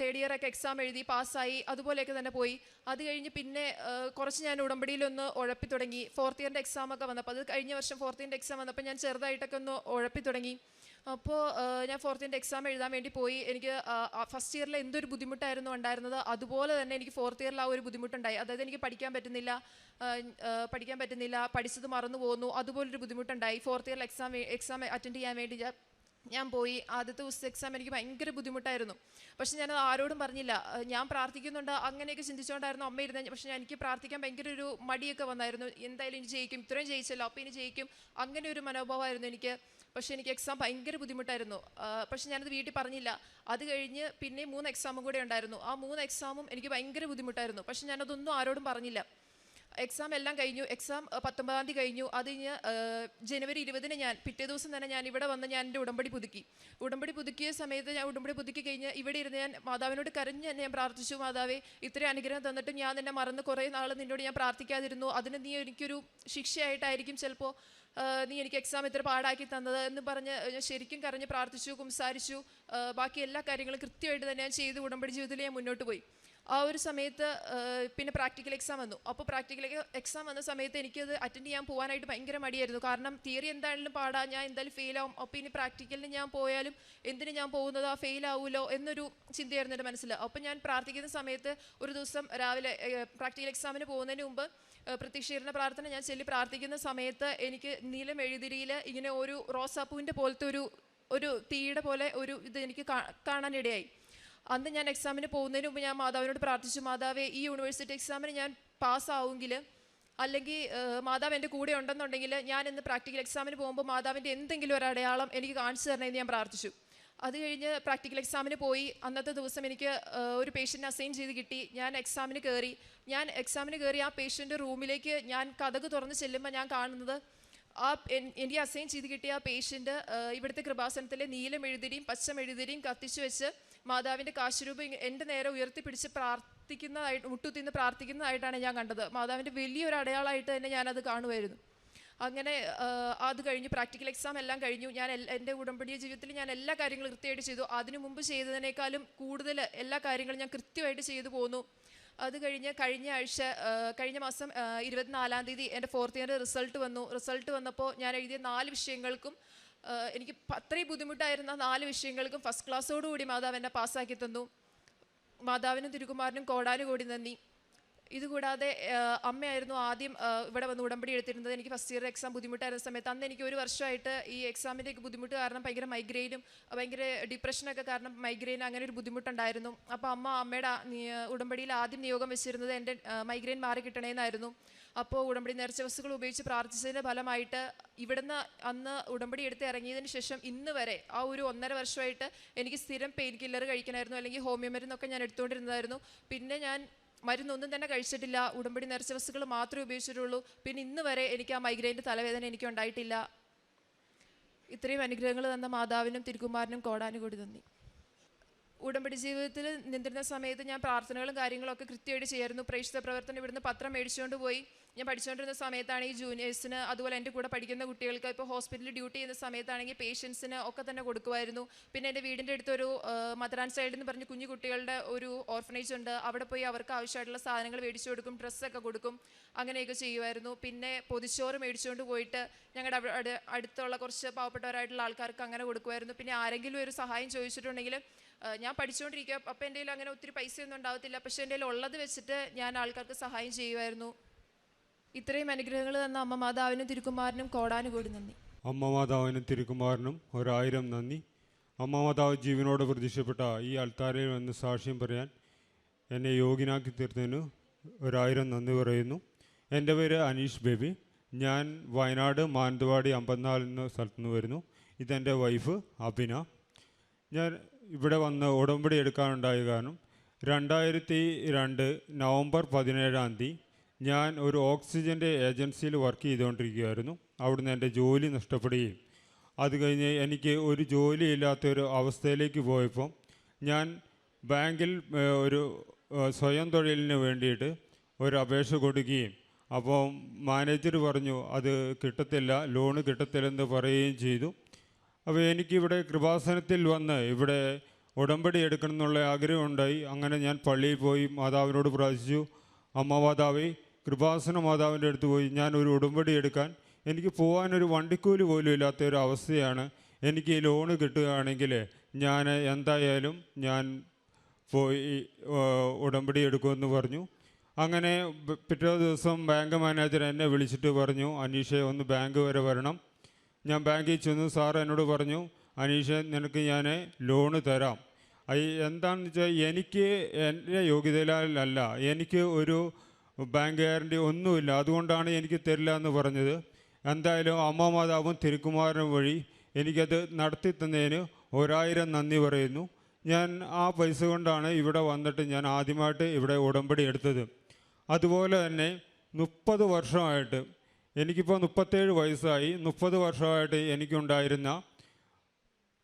തേർഡ് ഇയർ ഒക്കെ എക്സാം എഴുതി പാസ്സായി. അതുപോലെയൊക്കെ തന്നെ പോയി. അത് കഴിഞ്ഞ് പിന്നെ കുറച്ച് ഞാൻ ഉടമ്പടിയിലൊന്ന് ഉഴപ്പി തുടങ്ങി. ഫോർത്ത് ഇയറിന്റെ എക്സാം ഒക്കെ വന്നപ്പോൾ അത് കഴിഞ്ഞ വർഷം ഫോർത്ത് ഇയറിന്റെ എക്സാം വന്നപ്പോൾ ഞാൻ ചെറുതായിട്ടൊക്കെ ഒന്ന് ഉഴപ്പി തുടങ്ങി. അപ്പോൾ ഞാൻ ഫോർത്ത് ഇയറിന്റെ എക്സാം എഴുതാൻ വേണ്ടി പോയി. എനിക്ക് ഫസ്റ്റ് ഇയറിൽ എന്തൊരു ബുദ്ധിമുട്ടായിരുന്നു ഉണ്ടായിരുന്നത്. അതുപോലെ തന്നെ എനിക്ക് ഫോർത്ത് ഇയറിൽ ആ ഒരു ബുദ്ധിമുട്ടുണ്ടായി. അതായത് എനിക്ക് പഠിക്കാൻ പറ്റുന്നില്ല. പഠിക്കാൻ പറ്റുന്നില്ല. പഠിച്ചത് മറന്നു പോകുന്നു അതുപോലൊരു ബുദ്ധിമുട്ടുണ്ടായി. ഫോർത്ത് ഇയറിൽ എക്സാം എക്സാം അറ്റൻഡ് ചെയ്യാൻ വേണ്ടി ഞാൻ പോയി ആദ്യത്തെ ദിവസത്തെ എക്സാം എനിക്ക് ഭയങ്കര ബുദ്ധിമുട്ടായിരുന്നു. പക്ഷെ ഞാനത് ആരോടും പറഞ്ഞില്ല. ഞാൻ പ്രാർത്ഥിക്കുന്നുണ്ട്. അങ്ങനെയൊക്കെ ചിന്തിച്ചുകൊണ്ടായിരുന്നു അമ്മ ഇരുന്നത്. പക്ഷെ എനിക്ക് പ്രാർത്ഥിക്കാൻ ഭയങ്കര ഒരു മടിയൊക്കെ വന്നായിരുന്നു. എന്തായാലും ഇനി ജയിക്കും. ഇത്രയും ജയിച്ചല്ലോ. അപ്പോൾ ഇനി ജയിക്കും. അങ്ങനെ ഒരു മനോഭാവമായിരുന്നു എനിക്ക്. പക്ഷെ എനിക്ക് എക്സാം ഭയങ്കര ബുദ്ധിമുട്ടായിരുന്നു. പക്ഷെ ഞാനത് വീട്ടിൽ പറഞ്ഞില്ല. അത് കഴിഞ്ഞ് പിന്നെ മൂന്ന് എക്സാമും കൂടെ ഉണ്ടായിരുന്നു. ആ മൂന്ന് എക്സാമും എനിക്ക് ഭയങ്കര ബുദ്ധിമുട്ടായിരുന്നു. പക്ഷെ ഞാനതൊന്നും ആരോടും പറഞ്ഞില്ല. എക്സാം എല്ലാം കഴിഞ്ഞു. എക്സാം പത്തൊമ്പതാം തീയതി കഴിഞ്ഞു. അത് കഴിഞ്ഞ് ജനുവരി ഇരുപതിന് ഞാൻ പിറ്റേ ദിവസം തന്നെ ഞാൻ ഇവിടെ വന്ന് ഞാൻ എന്റെ ഉടമ്പടി പുതുക്കി. ഉടമ്പടി പുതുക്കിയ സമയത്ത് ഞാൻ ഉടമ്പടി പുതുക്കി കഴിഞ്ഞ് ഇവിടെ ഇരുന്ന് ഞാൻ മാതാവിനോട് കരഞ്ഞ് തന്നെ ഞാൻ പ്രാർത്ഥിച്ചു മാതാവേ ഇത്രയും അനുഗ്രഹം തന്നിട്ടും ഞാൻ നിന്നെ മറന്ന് കുറേ നാൾ നിന്നോട് ഞാൻ പ്രാർത്ഥിക്കാതിരുന്നു. അതിന് നീ എനിക്കൊരു ശിക്ഷയായിട്ടായിരിക്കും ചിലപ്പോൾ നീ എനിക്ക് എക്സാം ഇത്ര പാടാക്കി തന്നത് എന്ന് പറഞ്ഞ് ഞാൻ ശരിക്കും കരഞ്ഞ് പ്രാർത്ഥിച്ചു കുംസാരിച്ചു. ബാക്കി എല്ലാ കാര്യങ്ങളും കൃത്യമായിട്ട് തന്നെ ഞാൻ ചെയ്ത് ഉടമ്പടി ജീവിതത്തിൽ ഞാൻ മുന്നോട്ട് പോയി. ആ ഒരു സമയത്ത് പിന്നെ പ്രാക്ടിക്കൽ എക്സാം വന്നു. അപ്പോൾ പ്രാക്ടിക്കൽ എക്സാം വന്ന സമയത്ത് എനിക്കത് അറ്റൻഡ് ചെയ്യാൻ പോകാനായിട്ട് ഭയങ്കര മടിയായിരുന്നു. കാരണം തിയറി എന്തായാലും പാടാ ഞാൻ എന്തായാലും ഫെയിൽ ആവും. അപ്പോൾ ഇനി പ്രാക്ടിക്കലിന് ഞാൻ പോയാലും എന്തിന് ഞാൻ പോകുന്നത്? ആ ഫെയിൽ ആവുമല്ലോ എന്നൊരു ചിന്തയായിരുന്നു എന്റെ മനസ്സിൽ അപ്പോൾ ഞാൻ പ്രാർത്ഥിക്കുന്ന സമയത്ത് ഒരു ദിവസം രാവിലെ പ്രാക്ടിക്കൽ എക്സാമിന് പോകുന്നതിന് മുമ്പ് പ്രത്യക്ഷീകരണ പ്രാർത്ഥന ഞാൻ ചെല്ലി പ്രാർത്ഥിക്കുന്ന സമയത്ത് എനിക്ക് നീലം എഴുതിരിയിൽ ഇങ്ങനെ ഒരു റോസാപ്പൂവിന്റെ പോലത്തെ ഒരു ഒരു തീയുടെ പോലെ ഒരു ഇത് എനിക്ക് കാണാനിടയായി. അന്ന് ഞാൻ എക്സാമിന് പോകുന്നതിന് മുമ്പ് ഞാൻ മാതാവിനോട് പ്രാർത്ഥിച്ചു മാതാവേ ഈ യൂണിവേഴ്സിറ്റി എക്സാമിന് ഞാൻ പാസ്സാവുമെങ്കിൽ അല്ലെങ്കിൽ മാതാവ് എന്റെ കൂടെ ഉണ്ടെന്നുണ്ടെങ്കിൽ ഞാൻ ഇന്ന് പ്രാക്ടിക്കൽ എക്സാമിന് പോകുമ്പോൾ മാതാവിന്റെ എന്തെങ്കിലും ഒരു അടയാളം എനിക്ക് കാണിച്ചു തരണമെന്ന് ഞാൻ പ്രാർത്ഥിച്ചു. അത് കഴിഞ്ഞ് പ്രാക്ടിക്കൽ എക്സാമിന് പോയി. അന്നത്തെ ദിവസം എനിക്ക് ഒരു പേഷ്യന്റ് അസൈൻ ചെയ്ത് കിട്ടി. ഞാൻ എക്സാമിന് കയറി ഞാൻ എക്സാമിന് കയറി ആ പേഷ്യന്റെ റൂമിലേക്ക് ഞാൻ കഥക് തുറന്ന് ചെല്ലുമ്പോൾ ഞാൻ കാണുന്നത് ആ എനിക്ക് അസൈൻ ചെയ്ത് കിട്ടിയ ആ പേഷ്യന്റ് ഇവിടുത്തെ കൃപാസനത്തിലെ നീലം എഴുതിരിയും പച്ച മെഴുതിരിയും കത്തിച്ചു വെച്ച് മാതാവിന്റെ കാശുരൂപം എന്റെ നേരെ ഉയർത്തിപ്പിടിച്ച് പ്രാർത്ഥിക്കുന്നതായിട്ട് മുട്ടുത്തിന്ന് പ്രാർത്ഥിക്കുന്നതായിട്ടാണ് ഞാൻ കണ്ടത്. മാതാവിന്റെ വലിയൊരു അടയാളമായിട്ട് തന്നെ ഞാനത് കാണുമായിരുന്നു. അങ്ങനെ അത് കഴിഞ്ഞു പ്രാക്ടിക്കൽ എക്സാം എല്ലാം കഴിഞ്ഞു. ഞാൻ എന്റെ ഉടമ്പടിയ ജീവിതത്തിൽ ഞാൻ എല്ലാ കാര്യങ്ങളും കൃത്യമായിട്ട് ചെയ്തു. അതിനു മുമ്പ് ചെയ്തതിനേക്കാളും കൂടുതൽ എല്ലാ കാര്യങ്ങളും ഞാൻ കൃത്യമായിട്ട് ചെയ്തു പോന്നു. അത് കഴിഞ്ഞ് കഴിഞ്ഞ ആഴ്ച കഴിഞ്ഞ മാസം ഇരുപത്തിനാലാം തീയതി എന്റെ ഫോർത്ത് ഇയർ റിസൾട്ട് വന്നു. റിസൾട്ട് വന്നപ്പോൾ ഞാൻ എഴുതിയ നാല് വിഷയങ്ങൾക്കും എനിക്ക് അത്രയും ബുദ്ധിമുട്ടായിരുന്ന നാല് വിഷയങ്ങൾക്കും ഫസ്റ്റ് ക്ലാസ്സോടുകൂടി മാതാവ് എന്നെ പാസ്സാക്കി തന്നു. മാതാവിനും തിരുകുമാരനും കോടാനുകൂടി നന്ദി. ഇതുകൂടാതെ അമ്മയായിരുന്നു ആദ്യം ഇവിടെ വന്ന് ഉടമ്പടി എടുത്തിരുന്നത്. എനിക്ക് ഫസ്റ്റ് ഇയർ എക്സാം ബുദ്ധിമുട്ടായിരുന്ന സമയത്ത് അന്ന് എനിക്ക് ഒരു വർഷമായിട്ട് ഈ എക്സാമിന്റെ ഒക്കെ ബുദ്ധിമുട്ട് കാരണം ഭയങ്കര മൈഗ്രെയിനും ഭയങ്കര ഡിപ്രഷനൊക്കെ കാരണം മൈഗ്രെയിൻ അങ്ങനെ ഒരു ബുദ്ധിമുട്ടുണ്ടായിരുന്നു. അപ്പോൾ അമ്മ അമ്മയുടെ ഉടമ്പടിയിൽ ആദ്യം നിയോഗം വെച്ചിരുന്നത് എന്റെ മൈഗ്രെയിൻ മാറി കിട്ടണേന്നായിരുന്നു. അപ്പോൾ ഉടമ്പടി നേർച്ച വസ്തുക്കൾ ഉപയോഗിച്ച് പ്രാർത്ഥിച്ചതിന്റെ ഫലമായിട്ട് ഇവിടുന്ന് അന്ന് ഉടമ്പടി എടുത്ത് ഇറങ്ങിയതിന് ശേഷം ഇന്ന് വരെ ആ ഒരു ഒന്നര വർഷമായിട്ട് എനിക്ക് സ്ഥിരം പെയിൻ കില്ലർ കഴിക്കണമായിരുന്നു അല്ലെങ്കിൽ ഹോമിയോ മരുന്നൊക്കെ ഞാൻ എടുത്തുകൊണ്ടിരുന്നതായിരുന്നു. പിന്നെ ഞാൻ മരുന്നൊന്നും തന്നെ കഴിച്ചിട്ടില്ല. ഉടമ്പടി നേർച്ച വസ്തുക്കൾ മാത്രമേ ഉപയോഗിച്ചിട്ടുള്ളൂ. പിന്നെ ഇന്ന് വരെ എനിക്ക് ആ മൈഗ്രെയിന്റെ തലവേദന എനിക്ക് ഉണ്ടായിട്ടില്ല. ഇത്രയും അനുഗ്രഹങ്ങൾ തന്ന മാതാവിനും തിരുക്കുമാരനും കോടാനുകൂടി നന്ദി. ഉടമ്പടി ജീവിതത്തിൽ നിന്നിരുന്ന സമയത്ത് ഞാൻ പ്രാർത്ഥനകളും കാര്യങ്ങളൊക്കെ കൃത്യമായിട്ട് ചെയ്യായിരുന്നു. പ്രേക്ഷിത പ്രവർത്തനം ഇവിടുന്ന് പത്രം മേടിച്ചുകൊണ്ട് പോയി. ഞാൻ പഠിച്ചുകൊണ്ടിരുന്ന സമയത്താണ് ഈ ജൂനിയേഴ്സിന് അതുപോലെ എന്റെ കൂടെ പഠിക്കുന്ന കുട്ടികൾക്ക് ഇപ്പോൾ ഹോസ്പിറ്റലിൽ ഡ്യൂട്ടി ചെയ്യുന്ന സമയത്താണെങ്കിൽ പേഷ്യൻസിന് ഒക്കെ തന്നെ കൊടുക്കുമായിരുന്നു. പിന്നെ എന്റെ വീടിന്റെ അടുത്തൊരു മദറാൻ സൈഡ് എന്ന് പറഞ്ഞ് കുഞ്ഞു കുട്ടികളുടെ ഒരു ഓർഫനേജ് ഉണ്ട്. അവിടെ പോയി അവർക്ക് ആവശ്യമായിട്ടുള്ള സാധനങ്ങൾ മേടിച്ചു കൊടുക്കും ഡ്രസ്സൊക്കെ കൊടുക്കും അങ്ങനെയൊക്കെ ചെയ്യുമായിരുന്നു. പിന്നെ പൊതിച്ചോറ് മേടിച്ചുകൊണ്ട് പോയിട്ട് ഞങ്ങളുടെ അടുത്തുള്ള കുറച്ച് പാവപ്പെട്ടവരായിട്ടുള്ള ആൾക്കാർക്ക് അങ്ങനെ കൊടുക്കുമായിരുന്നു. പിന്നെ ആരെങ്കിലും ഒരു സഹായം ചോദിച്ചിട്ടുണ്ടെങ്കിൽ ഞാൻ പഠിച്ചുകൊണ്ടിരിക്കുക അപ്പം എന്റെ കയ്യിൽ അങ്ങനെ ഒത്തിരി പൈസയൊന്നും ഉണ്ടാവത്തില്ല. പക്ഷേ എന്റെ കയ്യിൽ ഉള്ളത് വെച്ചിട്ട് ഞാൻ ആൾക്കാർക്ക് സഹായം ചെയ്യുമായിരുന്നു. ഇത്രയും അനുഗ്രഹങ്ങൾ തന്ന അമ്മ മാതാവിനും തിരുക്കുമാരനും കോടാനുകൂടി നന്ദി. അമ്മ മാതാവിനും തിരുക്കുമാരനും ഒരായിരം നന്ദി. അമ്മ മാതാവ് ജീവനോട് പ്രതീക്ഷപ്പെട്ട ഈ അൾത്താരയിൽ വന്ന് സാക്ഷ്യം പറയാൻ എന്നെ യോഗ്യനാക്കി തീർത്തതിന് ഒരായിരം നന്ദി പറയുന്നു. എന്റെ പേര് അനീഷ് ബേബി. ഞാൻ വയനാട് മാനന്തവാടി അമ്പത്തിനാല് എന്ന സ്ഥലത്തു നിന്ന് വരുന്നു. ഇതെന്റെ വൈഫ് അഭിന. ഞാൻ ഇവിടെ വന്ന് ഉടമ്പടി എടുക്കാനുണ്ടായ കാരണം രണ്ടായിരത്തി രണ്ട് നവംബർ പതിനേഴാം തീയതി ഞാൻ ഒരു ഓക്സിജന്റെ ഏജൻസിയിൽ വർക്ക് ചെയ്തുകൊണ്ടിരിക്കുകയായിരുന്നു. അവിടുന്ന് എന്റെ ജോലി നഷ്ടപ്പെടുകയും. അത് കഴിഞ്ഞ് എനിക്ക് ഒരു ജോലിയില്ലാത്തൊരു അവസ്ഥയിലേക്ക് പോയപ്പോൾ ഞാൻ ബാങ്കിൽ ഒരു സ്വയം തൊഴിലിന് വേണ്ടിയിട്ട് ഒരു അപേക്ഷ കൊടുക്കുകയും. അപ്പോൾ മാനേജർ പറഞ്ഞു അത് കിട്ടത്തില്ല ലോണ് കിട്ടത്തില്ലെന്ന് പറയുകയും ചെയ്തു. അപ്പോൾ എനിക്കിവിടെ കൃപാസനത്തിൽ വന്ന് ഇവിടെ ഉടമ്പടി എടുക്കണം എന്നുള്ള ആഗ്രഹമുണ്ടായി അങ്ങനെ ഞാൻ പള്ളിയിൽ പോയി മാതാവിനോട് പ്രാർത്ഥിച്ചു. അമ്മ മാതാവേ കൃപാസന മാതാവിന്റെ അടുത്ത് പോയി ഞാൻ ഒരു ഉടമ്പടി എടുക്കാൻ എനിക്ക് പോകാനൊരു വണ്ടിക്കൂലി പോലും ഇല്ലാത്ത ഒരു അവസ്ഥയാണ്. എനിക്ക് ഈ ലോണ് കിട്ടുകയാണെങ്കിൽ ഞാൻ എന്തായാലും ഞാൻ പോയി ഉടമ്പടി എടുക്കുമെന്ന് പറഞ്ഞു. അങ്ങനെ പിറ്റേ ദിവസം ബാങ്ക് മാനേജർ എന്നെ വിളിച്ചിട്ട് പറഞ്ഞു അനീഷെ ഒന്ന് ബാങ്ക് വരെ വരണം. ഞാൻ ബാങ്കിൽ ചെന്നു സാർ എന്നോട് പറഞ്ഞു അനീഷ നിനക്ക് ഞാൻ ലോണ് തരാം. എന്താണെന്ന് വെച്ചാൽ എനിക്ക് എന്റെ യോഗ്യതയിലല്ല എനിക്ക് ഒരു ബാങ്ക് ഗ്യാരണ്ടി ഒന്നുമില്ല. അതുകൊണ്ടാണ് എനിക്ക് തരില്ല എന്ന് പറഞ്ഞത്. എന്തായാലും അമ്മ മാതാവും വഴി എനിക്കത് നടത്തി തന്നതിന് ഒരായിരം നന്ദി പറയുന്നു. ഞാൻ ആ പൈസ കൊണ്ടാണ് ഇവിടെ വന്നിട്ട് ഞാൻ ആദ്യമായിട്ട് ഇവിടെ ഉടമ്പടി എടുത്തത്. അതുപോലെ തന്നെ മുപ്പത് വർഷമായിട്ട് എനിക്കിപ്പോൾ മുപ്പത്തേഴ് വയസ്സായി. മുപ്പത് വർഷമായിട്ട് എനിക്കുണ്ടായിരുന്ന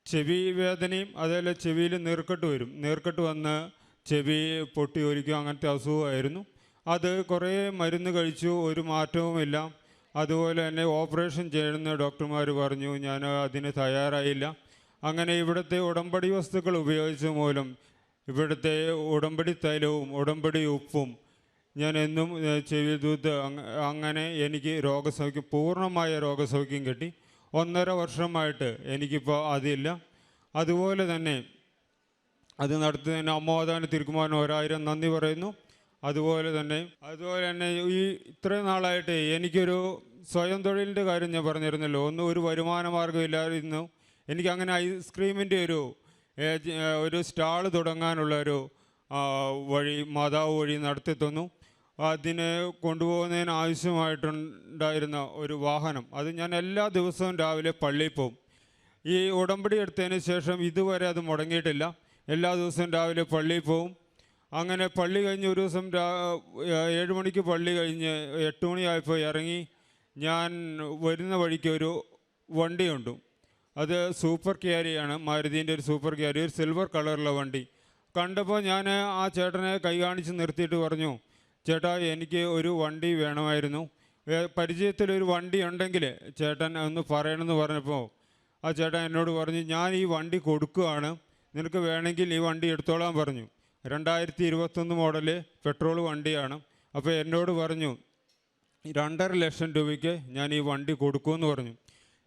ചെവി വേദനയും അതേപോലെ ചെവിയിൽ നീർക്കെട്ട് വരും. നീർക്കെട്ട് വന്ന് ചെവി പൊട്ടി ഒലിക്കും അങ്ങനത്തെ അസുഖമായിരുന്നു. അത് കുറേ മരുന്ന് കഴിച്ചു ഒരു മാറ്റവുമില്ല. അതുപോലെ തന്നെ ഓപ്പറേഷൻ ചെയ്യുന്ന ഡോക്ടർമാർ പറഞ്ഞു ഞാൻ അതിന് തയ്യാറായില്ല. അങ്ങനെ ഇവിടുത്തെ ഉടമ്പടി വസ്തുക്കൾ ഉപയോഗിച്ച മൂലം ഇവിടുത്തെ ഉടമ്പടി തൈലവും ഉടമ്പടി ഉപ്പും ഞാൻ എന്നും അങ്ങ- അങ്ങനെ എനിക്ക് രോഗസൗഖ്യം പൂർണമായ രോഗസൗഖ്യം കിട്ടി. ഒന്നര വർഷമായിട്ട് എനിക്കിപ്പോൾ അതില്ല. അതുപോലെ തന്നെ അത് നടത്തുന്നതിന് അമ്മോദാന തിരുക്കുമാരൻ ഒരായിരം നന്ദി പറയുന്നു. അതുപോലെ തന്നെ അതുപോലെ തന്നെ ഈ ഇത്രയും നാളായിട്ട് എനിക്കൊരു സ്വയം തൊഴിലിന്റെ കാര്യം ഞാൻ പറഞ്ഞിരുന്നല്ലോ. ഒന്നും ഒരു വരുമാന മാർഗമില്ലായിരുന്നു എനിക്ക് അങ്ങനെ ഐസ്ക്രീമിന്റെ ഒരു ഒരു സ്റ്റാൾ തുടങ്ങാനുള്ള ഒരു വഴി മാതാവ് വഴി നടത്തി തന്നു അതിനെ കൊണ്ടുപോകുന്നതിന് ആവശ്യമായിട്ടുണ്ടായിരുന്ന ഒരു വാഹനം. അത് ഞാൻ എല്ലാ ദിവസവും രാവിലെ പള്ളിയിൽ പോകും. ഈ ഉടമ്പടി എടുത്തതിന് ശേഷം ഇതുവരെ അത് മുടങ്ങിയിട്ടില്ല. എല്ലാ ദിവസവും രാവിലെ പള്ളിയിൽ പോവും അങ്ങനെ പള്ളി കഴിഞ്ഞ് ഒരു ദിവസം ഏഴ് മണിക്ക് പള്ളി കഴിഞ്ഞ് എട്ട് മണിയായപ്പോൾ ഇറങ്ങി ഞാൻ വരുന്ന വഴിക്ക് ഒരു വണ്ടിയുണ്ട് അത് സൂപ്പർ ക്യാരിയാണ് മാരുതീന്റെ ഒരു സൂപ്പർ ക്യാരി ഒരു സിൽവർ കളറുള്ള വണ്ടി. കണ്ടപ്പോൾ ഞാൻ ആ ചേട്ടനെ കൈ കാണിച്ച് നിർത്തിയിട്ട് പറഞ്ഞു ചേട്ടാ എനിക്ക് ഒരു വണ്ടി വേണമായിരുന്നു. പരിചയത്തിലൊരു വണ്ടി ഉണ്ടെങ്കിൽ ചേട്ടൻ ഒന്ന് പറയണമെന്ന് പറഞ്ഞപ്പോൾ ആ ചേട്ടൻ എന്നോട് പറഞ്ഞു ഞാൻ ഈ വണ്ടി കൊടുക്കുകയാണ്. നിനക്ക് വേണമെങ്കിൽ ഈ വണ്ടി എടുത്തോളാൻ പറഞ്ഞു. രണ്ടായിരത്തി ഇരുപത്തൊന്ന് മോഡൽ പെട്രോൾ വണ്ടിയാണ്. അപ്പോൾ എന്നോട് പറഞ്ഞു രണ്ടര ലക്ഷം രൂപയ്ക്ക് ഞാൻ ഈ വണ്ടി കൊടുക്കുമെന്ന് പറഞ്ഞു.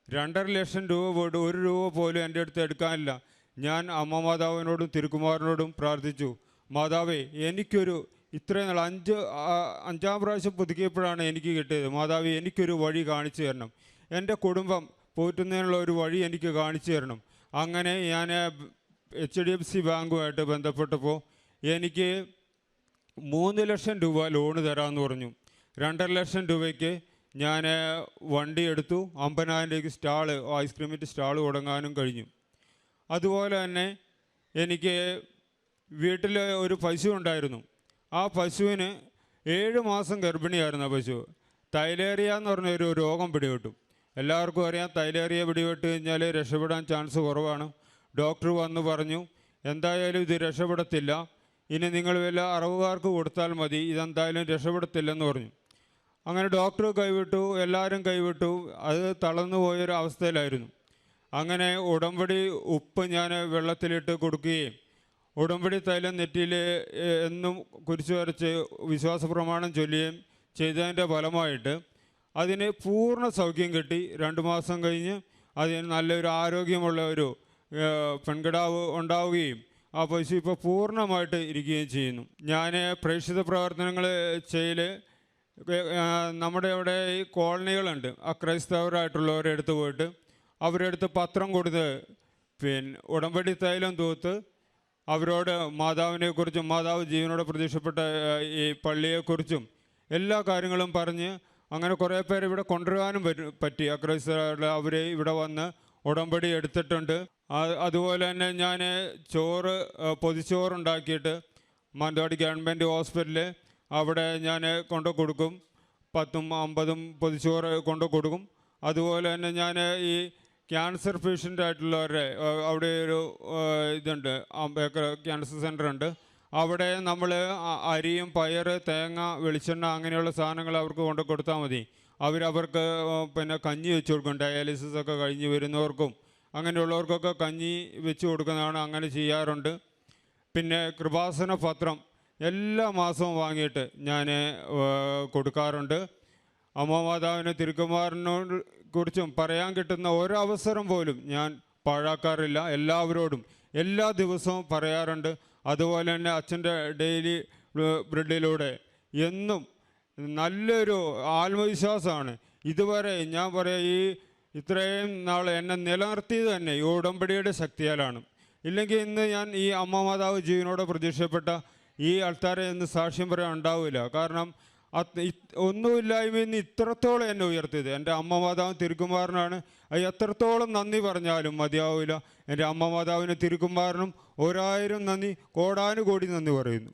രണ്ടര ലക്ഷം രൂപ പോയിട്ട് ഒരു രൂപ പോലും എന്റെ അടുത്ത് എടുക്കാനില്ല. ഞാൻ അമ്മ മാതാവിനോടും തിരുക്കുമാറിനോടും പ്രാർത്ഥിച്ചു. മാതാവേ എനിക്കൊരു ഇത്രയും നാൾ അഞ്ച് അഞ്ചാം പ്രാവശ്യം പുതുക്കിയപ്പോഴാണ് എനിക്ക് കിട്ടിയത്. മാതാവ് എനിക്കൊരു വഴി കാണിച്ചു തരണം. എന്റെ കുടുംബം പോറ്റുന്നതിനുള്ള ഒരു വഴി എനിക്ക് കാണിച്ചു തരണം. അങ്ങനെ ഞാൻ എച്ച് ഡി എഫ് സി ബാങ്കുമായിട്ട് ബന്ധപ്പെട്ടപ്പോൾ എനിക്ക് മൂന്ന് ലക്ഷം രൂപ ലോണ് തരാമെന്ന് പറഞ്ഞു. രണ്ടര ലക്ഷം രൂപയ്ക്ക് ഞാൻ വണ്ടി എടുത്തു. അമ്പതിനായിരം രൂപയ്ക്ക് സ്റ്റാൾ ഐസ്ക്രീമിന്റെ സ്റ്റാൾ തുടങ്ങാനും കഴിഞ്ഞു. അതുപോലെ തന്നെ എനിക്ക് വീട്ടിൽ ഒരു പശു ഉണ്ടായിരുന്നു. ആ പശുവിന് ഏഴ് മാസം ഗർഭിണിയായിരുന്നു ആ പശു. തൈലേറിയ എന്ന് പറഞ്ഞൊരു രോഗം പിടിപെട്ടു. എല്ലാവർക്കും അറിയാം തൈലേറിയ പിടിപെട്ട് കഴിഞ്ഞാൽ രക്ഷപ്പെടാൻ ചാൻസ് കുറവാണ്. ഡോക്ടർ വന്ന് പറഞ്ഞു എന്തായാലും ഇത് രക്ഷപ്പെടത്തില്ല. ഇനി നിങ്ങൾ വല്ല അറവുകാർക്ക് കൊടുത്താൽ മതി ഇതെന്തായാലും രക്ഷപ്പെടത്തില്ലെന്ന് പറഞ്ഞു. അങ്ങനെ ഡോക്ടർ കൈവിട്ടു എല്ലാവരും കൈവിട്ടു അത് തളർന്നു പോയൊരു അവസ്ഥയിലായിരുന്നു. അങ്ങനെ ഉടമ്പടി ഉപ്പ് ഞാൻ വെള്ളത്തിലിട്ട് കൊടുക്കുകയും ഉടമ്പടി തൈലം നെറ്റിയിൽ എന്നും കുരിച്ചു വരച്ച് വിശ്വാസ പ്രമാണം ചൊല്ലുകയും ചെയ്തതിന്റെ ഫലമായിട്ട് അതിന് പൂർണ സൗഖ്യം കിട്ടി. രണ്ട് മാസം കഴിഞ്ഞ് അതിന് നല്ലൊരു ആരോഗ്യമുള്ള ഒരു പെൺകിടാവ് ഉണ്ടാവുകയും ആ പശു ഇപ്പോൾ പൂർണമായിട്ട് ഇരിക്കുകയും ചെയ്യുന്നു. ഞാൻ പ്രേക്ഷിത പ്രവർത്തനങ്ങൾ ചെയ്യൽ നമ്മുടെ ഇവിടെ ഈ കോളനികളുണ്ട്. ആ ക്രൈസ്തവരായിട്ടുള്ളവരെ അടുത്ത് പോയിട്ട് അവരെടുത്ത് പത്രം കൊടുത്ത് പിന്നെ ഉടമ്പടി തൈലം തൂത്ത് അവരോട് മാതാവിനെക്കുറിച്ചും മാതാവ് ജീവനോട് പ്രതീക്ഷപ്പെട്ട ഈ പള്ളിയെക്കുറിച്ചും എല്ലാ കാര്യങ്ങളും പറഞ്ഞ് അങ്ങനെ കുറേ പേര് ഇവിടെ കൊണ്ടുവരാനും പറ്റും. അക്രൈസ്തവരുടെ അവർ ഇവിടെ വന്ന് ഉടമ്പടി എടുത്തിട്ടുണ്ട്. അതുപോലെ തന്നെ ഞാൻ ചോറ് പൊതിച്ചോറുണ്ടാക്കിയിട്ട് മാനന്തവാടി ഗവൺമെന്റ് ഹോസ്പിറ്റലിൽ അവിടെ ഞാൻ കൊണ്ടു കൊടുക്കും. പത്തും അമ്പതും പൊതിച്ചോറ് കൊണ്ടു കൊടുക്കും. അതുപോലെ തന്നെ ഞാൻ ഈ ക്യാൻസർ പേഷ്യന്റ് ആയിട്ടുള്ളവരുടെ അവിടെ ഒരു ഇതുണ്ട്. ക്യാൻസർ സെന്റർ ഉണ്ട് അവിടെ നമ്മൾ അരിയും പയർ തേങ്ങ വെളിച്ചെണ്ണ അങ്ങനെയുള്ള സാധനങ്ങൾ അവർക്ക് കൊണ്ടു കൊടുത്താൽ മതി. അവരവർക്ക് പിന്നെ കഞ്ഞി വെച്ച് കൊടുക്കും. ഡയാലിസിസ് ഒക്കെ കഴിഞ്ഞ് വരുന്നവർക്കും. അങ്ങനെയുള്ളവർക്കൊക്കെ കഞ്ഞി വെച്ച് കൊടുക്കുന്നതാണ് അങ്ങനെ ചെയ്യാറുണ്ട്. പിന്നെ കൃപാസന പത്രം എല്ലാ മാസവും വാങ്ങിയിട്ട് ഞാൻ കൊടുക്കാറുണ്ട്. അമ്മ തിരുക്കുമാറിനോട് കുറിച്ചും പറയാൻ കിട്ടുന്ന ഒരവസരം പോലും ഞാൻ പാഴാക്കാറില്ല. എല്ലാവരോടും എല്ലാ ദിവസവും പറയാറുണ്ട്. അതുപോലെ തന്നെ അച്ഛന്റെ ഡെയിലി ബ്രെഡിലൂടെ എന്നും നല്ലൊരു ആത്മവിശ്വാസമാണ്. ഇതുവരെ ഞാൻ പറയാം ഈ ഇത്രയും നാൾ എന്നെ നിലനിർത്തിയത് തന്നെ ഈ ഉടമ്പടിയുടെ ശക്തിയാലാണ്. ഇല്ലെങ്കിൽ ഇന്ന് ഞാൻ ഈ അമ്മ മാതാവ് ജീവനോടെ പ്രതീക്ഷപ്പെട്ട ഈ ആൾക്കാരെ ഇന്ന് സാക്ഷ്യം പറയാൻ ഉണ്ടാവില്ല. കാരണം ഒന്നുമില്ലായ്മയിൽ നിന്ന് ഇത്രത്തോളം എന്നെ ഉയർത്തിയത്. എന്റെ അമ്മ മാതാവ് തിരുക്കുമാറിനാണ് അത് എത്രത്തോളം നന്ദി പറഞ്ഞാലും മതിയാവില്ല. എന്റെ അമ്മ മാതാവിന് തിരുക്കുമാറിനും ഒരായിരം നന്ദി കോടാനുകോടി നന്ദി പറയുന്നു.